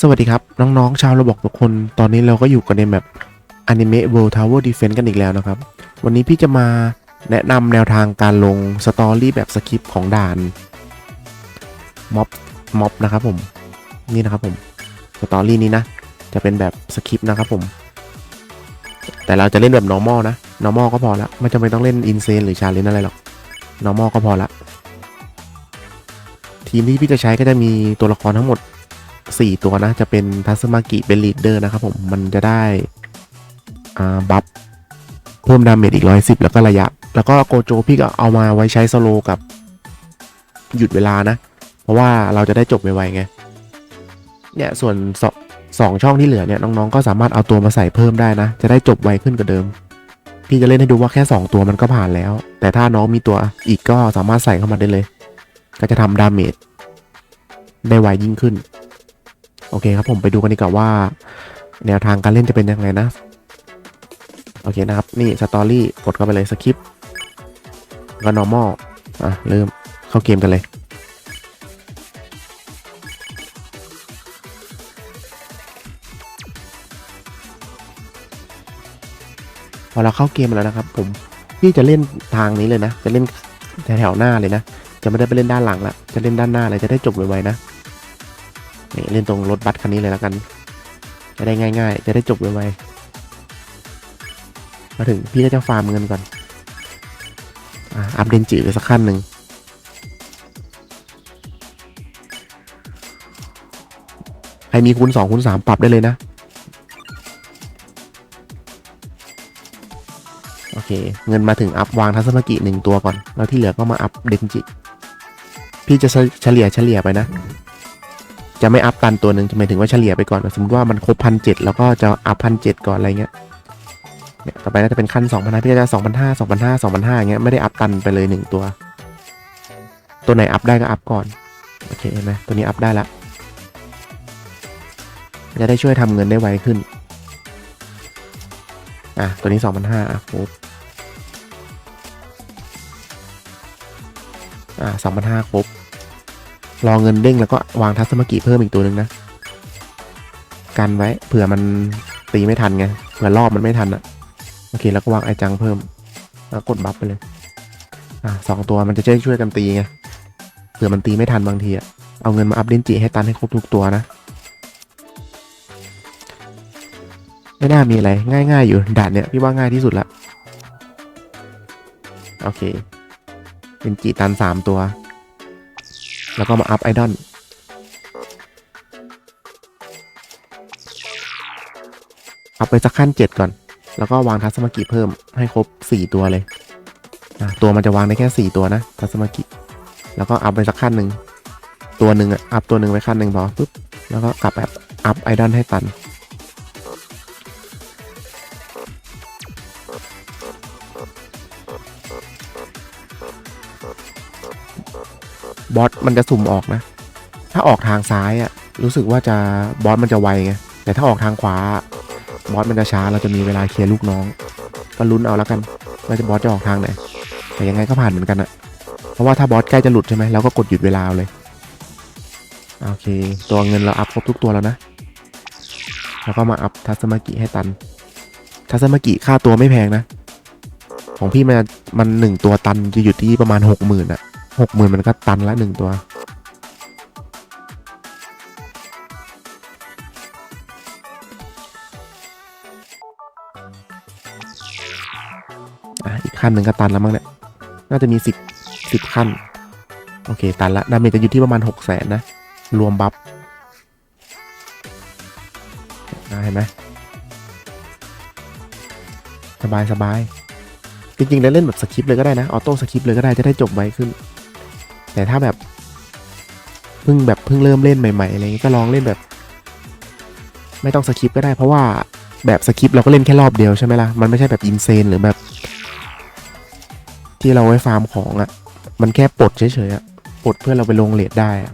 สวัสดีครับ น้องๆชาวระบบทุกคน ตอนนี้เราก็อยู่กันในแบบ Anime World Tower Defense กันอีกแล้วนะครับ วันนี้พี่จะมาแนะนำแนวทางการลงสตอรี่แบบสคริปต์ของด่านม็อบม็อบนะครับผม นี่นะครับผมสตอรี่นี้นะ จะเป็นแบบสคริปต์นะครับผม แต่เราจะเล่นแบบ normal นะ normal ก็พอละไม่จำเป็นต้องเล่น insane หรือ challenge อะไรหรอก normal ก็พอละทีมที่พี่จะใช้ก็จะมีตัวละครทั้งหมด 4 ตัวนะจะเป็นทัสมากิเป็นลีดเดอร์นะครับผมมันจะได้บัฟเพิ่มดาเมจอีก110แล้วก็ระยะ แล้วก็โกโจพี่ก็เอามาไว้ใช้สโลกับ หยุดเวลานะ เพราะว่าเราจะได้จบไวๆไง เนี่ยส่วนสสองช่องที่เหลือเนี่ยน้องๆก็สามารถเอาตัวมาใส่เพิ่มได้นะ จะได้จบไวขึ้นกว่าเดิม พี่จะเล่นให้ดูว่าแค่ 2 ตัวมันก็ผ่านแล้ว แต่ถ้าน้องมีตัวอีกก็สามารถใส่เข้ามาได้เลย ก็จะทำดาเมจได้ไวยิ่งขึ้น โอเคครับผมไปดูกันดีกว่าว่า แนวทางการเล่นจะเป็นยังไงนะ โอเคนะครับ นี่สตอรี่กดเข้าไปเลยสคริปต์ก็ normal อะเริ่มเข้าเกมกันเลยพอเราเข้าเกมแล้วนะครับ ผมพี่จะเล่นทางนี้เลยนะ จะเล่นแถวหน้าเลยนะ จะไม่ได้ไปเล่นด้านหลังละจะเล่นด้านหน้าเลยจะได้จบไวๆนะ นี่เล่นตรงรถบัสคันนี้เลยแล้วกัน จะได้ง่าย ๆ จะได้จบไวๆมาถึงพี่ก็จะฟาร์มเงินก่อนอัพเดนจิไปสักขั้นหนึ่งใครมีคูณสองคูณสามปรับได้เลยนะ โอเค เงินมาถึงอัพวางทัศนกิหนึ่งตัวก่อน แล้วที่เหลือก็มาอัพเดนจิ พี่จะเฉลี่ยเฉลี่ยไปนะ จะไม่อัพตันตัวหนึ่งจะหมายถึงว่าเฉลี่ยไปก่อน สมมติว่ามันครบพันเจ็ดแล้วก็จะอัพพันเจ็ดก่อนอะไรเงี้ยเนี่ยต่อไปน่าจะเป็นขั้นสองพันห้าพี่จะสองพันห้าสองพันห้าสองพันห้าเงี้ยไม่ได้อัพตันไปเลยหนึ่งตัว ตัวไหนอัพได้ก็อัพก่อน โอเคเห็นไหมตัวนี้อัพได้ละจะได้ช่วยทำเงินได้ไวขึ้น อะ ตัวนี้สองพันห้าอะครบอะสองพันห้าครบ รอเงินเด้งแล้วก็วางทัศนกิเพิ่มอีกตัวหนึ่งนะ กันไว้เผื่อมันตีไม่ทันไงเผื่อรอบมันไม่ทันอะโอเคแล้วก็วางไอจังเพิ่มแล้วกดบัฟไปเลย อะสองตัวมันจะช่วยช่วยกันตีไงเผื่อมันตีไม่ทันบางทีอะเอาเงินมาอัพเดนจิให้ตันให้ครบทุกตัวนะไม่น่ามีอะไรง่าย ๆ อยู่ด่านเนี้ยพี่ว่าง่ายที่สุดละโอเคเป็นจีตันสามตัว แล้วก็มาอัพไอดอลอัพไปสักขั้นเจ็ดก่อน แล้วก็วางทัศนกิเพิ่มให้ครบสี่ตัวเลยตัวมันจะวางได้แค่สี่ตัวนะทัศนกิแล้วก็อัพไปสักขั้นหนึ่งตัวหนึ่งอะอัพตัวหนึ่งไปขั้นหนึ่งพอปุ๊บแล้วก็กลับแบบอัพไอดอลให้ตัน บอสมันจะสุ่มออกนะ ถ้าออกทางซ้ายอะรู้สึกว่าจะบอสมันจะไวไงแต่ถ้าออกทางขวาบอสมันจะช้าเราจะมีเวลาเคลียร์ลูกน้อง ก็ลุ้นเอาแล้วกันว่าจะบอสจะออกทางไหนแต่ยังไงก็ผ่านเหมือนกันอะเพราะว่าถ้าบอสใกล้จะหลุดใช่ไหมเราก็กดหยุดเวลาเลยโอเค ตัวเงินเราอัพครบทุกตัวแล้วนะแล้วก็มาอัพทัศมากิให้ตันทัศมากิค่าตัวไม่แพงนะ ของพี่มันมันหนึ่งตัวตันจะอยู่ที่ประมาณหกหมื่นอะ หกหมื่นมันก็ตันละหนึ่งตัว อะ อีกขั้นหนึ่งก็ตันแล้วมั้งเนี่ย น่าจะมีสิบสิบขั้น โอเค ตันละดาเมจจะอยู่ที่ประมาณหกแสนนะ รวมบัฟอะเห็นไหมสบายสบายจริงๆแล้วเล่นแบบสคริปเลยก็ได้นะ ออโต้สคริปเลยก็ได้จะได้จบไวขึ้น แต่ถ้าแบบเพิ่งแบบเพิ่งเริ่มเล่นใหม่ๆอะไรเงี้ยก็ลองเล่นแบบ ไม่ต้องสคริปต์ก็ได้เพราะว่าแบบสคริปต์เราก็เล่นแค่รอบเดียวใช่ไหมล่ะ มันไม่ใช่แบบอินเซนหรือแบบ ที่เราไว้ฟาร์มของอะ่ะ มันแค่ปลดเฉยๆอะ่ะปลดเพื่อเราไปลงเลทได้อะ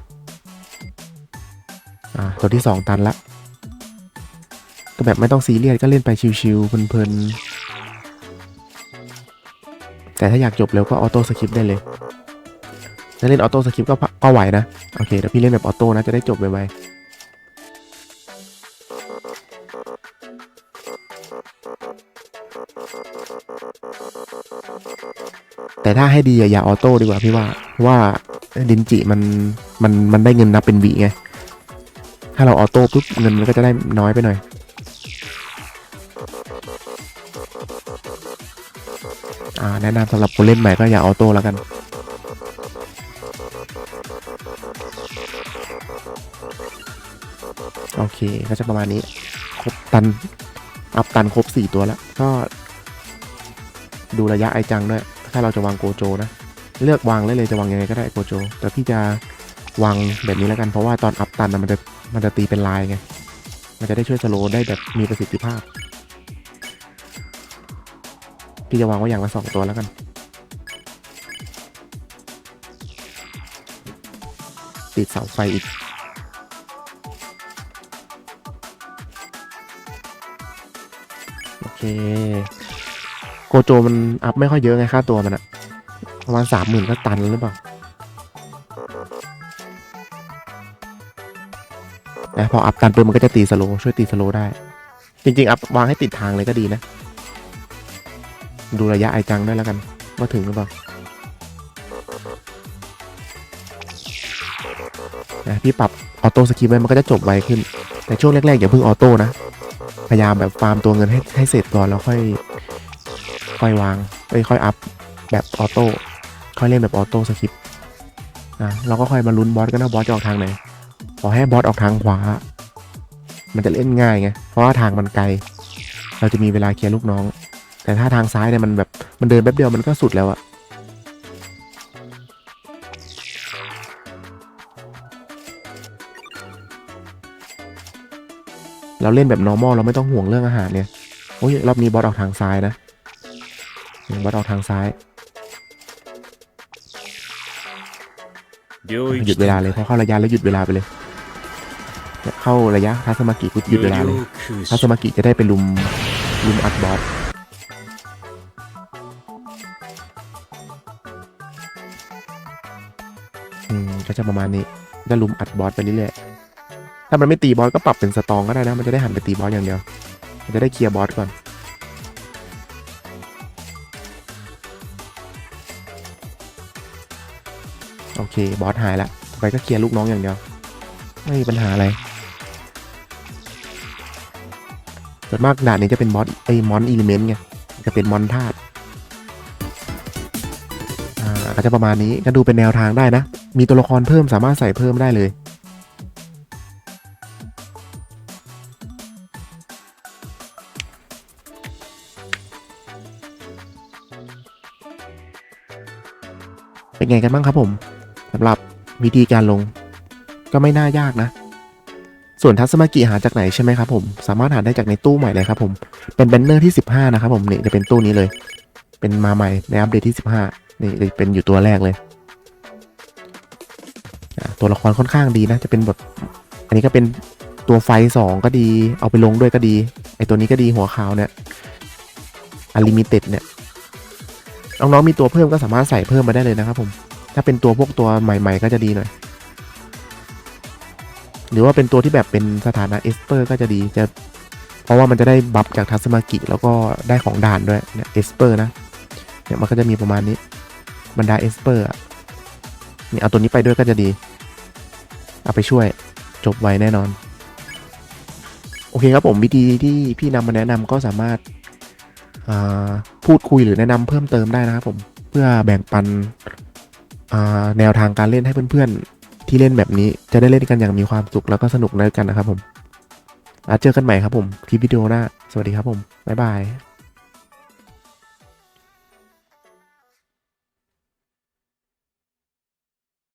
อ่าตัวที่สองตันละ ก็แบบไม่ต้องซีเรียสก็เล่นไปชิวๆเพลินๆแต่ถ้าอยากจบเร็วก็ออโต้สคริปต์ได้เลย ถ้าเล่นออโต้สคริปก็ก็ไหวนะ โอเค เดี๋ยวพี่เล่นแบบออโต้นะ จะได้จบไปวๆแต่ถ้าให้ดีอย่าออโต้ดีกว่าพี่ว่าว่าดินจิมันมันมันได้เงินนับเป็นวีไง ถ้าเราออโต้ปุ๊บเงินมันก็จะได้น้อยไปหน่อยอ่าแนะนำสำหรับคนเล่นใหม่ก็อย่าออโต้แล้วกัน เคก็จะประมาณนี้ครบตัน อัพตันครบสี่ตัวแล้ว ก็ดูระยะไอจังด้วย ถ้าเราจะวางโกโจนะ เลือกวางได้เลยจะวางยังไงก็ได้โกโจ แต่พี่จะวางแบบนี้แล้วกันเพราะว่าตอนอัพตันมันจะมันจะตีเป็นลายไง มันจะได้ช่วยสโลได้แบบมีประสิทธิภาพ พี่จะวางไว้อย่างละสองตัวแล้วกันติดเสาไฟอีก โอเคโกโจมันอัพไม่ค่อยเยอะไงค่าตัวมันอะประมาณสามหมื่นก็ตันหรือเปล่านะพออัพตันปุ๊บมันก็จะตีสโลช่วยตีสโลได้ จริง ๆ อัพวางให้ติดทางเลยก็ดีนะ ดูระยะไอจังด้วยแล้วกัน ว่าถึงหรือเปล่านะพี่ปรับออโต้สกิปไว้มันก็จะจบไวขึ้น แต่ช่วงแรกๆอย่าเพิ่งออโต้นะ พยายามแบบฟาร์มตัวเงินให้ให้เสร็จก่อนแล้วค่อย ค่อยวางเอ้ยค่อยอัพแบบออโต้ค่อยเล่นแบบออโต้สกิปนะเราก็ค่อยมาลุ้นบอสกันนะบอสจะออกทางไหนขอให้บอสออกทางขวา มันจะเล่นง่ายไงเพราะว่าทางมันไกล เราจะมีเวลาเคลียร์ลูกน้อง แต่ถ้าทางซ้ายเนี่ยมันแบบมันเดินแป๊บเดียวมันก็สุดแล้วอะ เราเล่นแบบ normal เราไม่ต้องห่วงเรื่องอาหารเนี่ยโอ้ยรอบนี้บอสออกทางซ้ายนะบอสออกทางซ้ายหยุดเวลาเลยพอเข้าระยะแล้วหยุดเวลาไปเลย เข้าระยะทัสมากิหยุดเวลาเลยทัสมากิจะได้ไปลุมลุมอัดบอสอืมก็จะประมาณนี้จะลุมอัดบอสไปเรื่อย ถ้ามันไม่ตีบอสก็ปรับเป็นสตองก็ได้นะ มันจะได้หันไปตีบอสอย่างเดียว มันจะได้เคลียร์บอสก่อน โอเค บอสหายละต่อไปก็เคลียร์ลูกน้องอย่างเดียว ไม่มีปัญหาอะไรส่วนมากด่านนี้จะเป็นมอสไอ้มอนอิเลเมนต์ไง จะเป็นมอนธาตุอ่าก็จะประมาณนี้ ก็ดูเป็นแนวทางได้นะ มีตัวละครเพิ่มสามารถใส่เพิ่มได้เลย เป็นไงกันบ้างครับผมสำหรับวิธีการลง ก็ไม่น่ายากนะ ส่วนทัศมากิหาจากไหนใช่ไหมครับผม สามารถหาได้จากในตู้ใหม่เลยครับผมเป็นแบนเนอร์ที่ 15 นะครับผมนี่จะเป็นตู้นี้เลย เป็นมาใหม่ในอัปเดตที่ 15 นี่เป็นอยู่ตัวแรกเลยตัวละครค่อนข้างดีนะ จะเป็นบทอันนี้ก็เป็นตัวไฟสองก็ดี เอาไปลงด้วยก็ดี ไอตัวนี้ก็ดีหัวขาวเนี่ยอลิมิเต็ดเนี่ย น้องๆมีตัวเพิ่มก็สามารถใส่เพิ่มมาได้เลยนะครับผม ถ้าเป็นตัวพวกตัวใหม่ ๆ ก็จะดีหน่อย หรือว่าเป็นตัวที่แบบเป็นสถานะเอสเปอร์ก็จะดีจะ เพราะว่ามันจะได้บัฟจากทัศมากิแล้วก็ได้ของด่านด้วยเนี่ยเอสเปอร์นะ เนี่ยมันก็จะมีประมาณนี้ บรรดาเอสเปอร์อะนี่ยเอาตัวนี้ไปด้วยก็จะดี เอาไปช่วยจบไวแน่นอน โอเคครับผมวิธีที่พี่นำมาแนะนำก็สามารถ พูดคุยหรือแนะนำเพิ่มเติมได้นะครับผมเพื่อแบ่งปันแนวทางการเล่นให้เพื่อนๆ ที่เล่นแบบนี้จะได้เล่นกันอย่างมีความสุขแล้วก็สนุกด้วยกันนะครับผมอาเจอกันใหม่ครับผมคลิปวิดีโอหน้า สวัสดีครับผม บ๊ายบาย